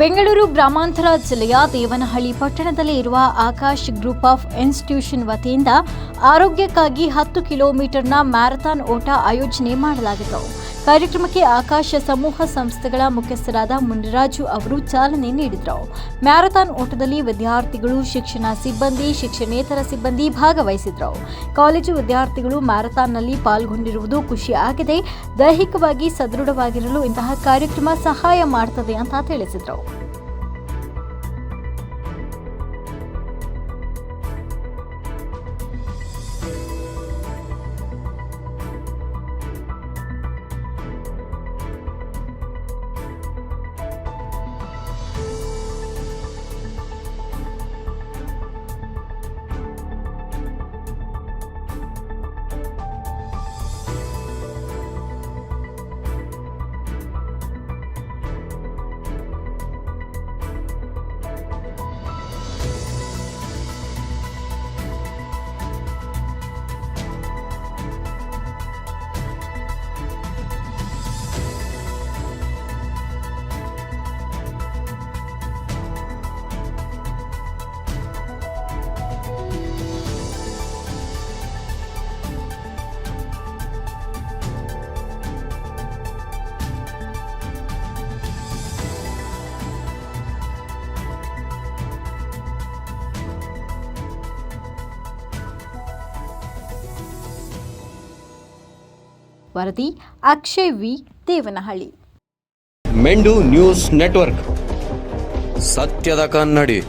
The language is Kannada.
ಬೆಂಗಳೂರು ಗ್ರಾಮಾಂತರ ಜಿಲ್ಲೆಯ ದೇವನಹಳ್ಳಿ ಪಟ್ಟಣದಲ್ಲಿ ಇರುವ ಆಕಾಶ್ ಗ್ರೂಪ್ ಆಫ್ ಇನ್ಸ್ಟಿಟ್ಯೂಷನ್ ವತಿಯಿಂದ ಆರೋಗ್ಯಕ್ಕಾಗಿ ಹತ್ತು ಕಿಲೋಮೀಟರ್ನ ಮ್ಯಾರಥಾನ್ ಓಟ ಆಯೋಜನೆ ಮಾಡಲಾಗಿತ್ತು. ಕಾರ್ಯಕ್ರಮಕ್ಕೆ ಆಕಾಶ ಸಮೂಹ ಸಂಸ್ಥೆಗಳ ಮುಖ್ಯಸ್ಥರಾದ ಮುನಿರಾಜು ಅವರು ಚಾಲನೆ ನೀಡಿದರು. ಮ್ಯಾರಥಾನ್ ಓಟದಲ್ಲಿ ವಿದ್ಯಾರ್ಥಿಗಳು, ಶಿಕ್ಷಣ ಸಿಬ್ಬಂದಿ, ಶಿಕ್ಷಣೇತರ ಸಿಬ್ಬಂದಿ ಭಾಗವಹಿಸಿದರು ಕಾಲೇಜು ವಿದ್ಯಾರ್ಥಿಗಳು ಮ್ಯಾರಥಾನ್ನಲ್ಲಿ ಪಾಲ್ಗೊಂಡಿರುವುದು ಖುಷಿ ಆಗಿದೆ. ದೈಹಿಕವಾಗಿ ಸದೃಢವಾಗಿರಲು ಇಂತಹ ಕಾರ್ಯಕ್ರಮ ಸಹಾಯ ಮಾಡುತ್ತದೆ ಅಂತ ತಿಳಿಸಿದರು. ವರದಿ ಅಕ್ಷಯ್ ವಿ. ದೇವನಹಳ್ಳಿ. ಮೆಂಡು ನ್ಯೂಸ್ ನೆಟ್ವರ್ಕ್. ಸತ್ಯದ ಕನ್ನಡಿ.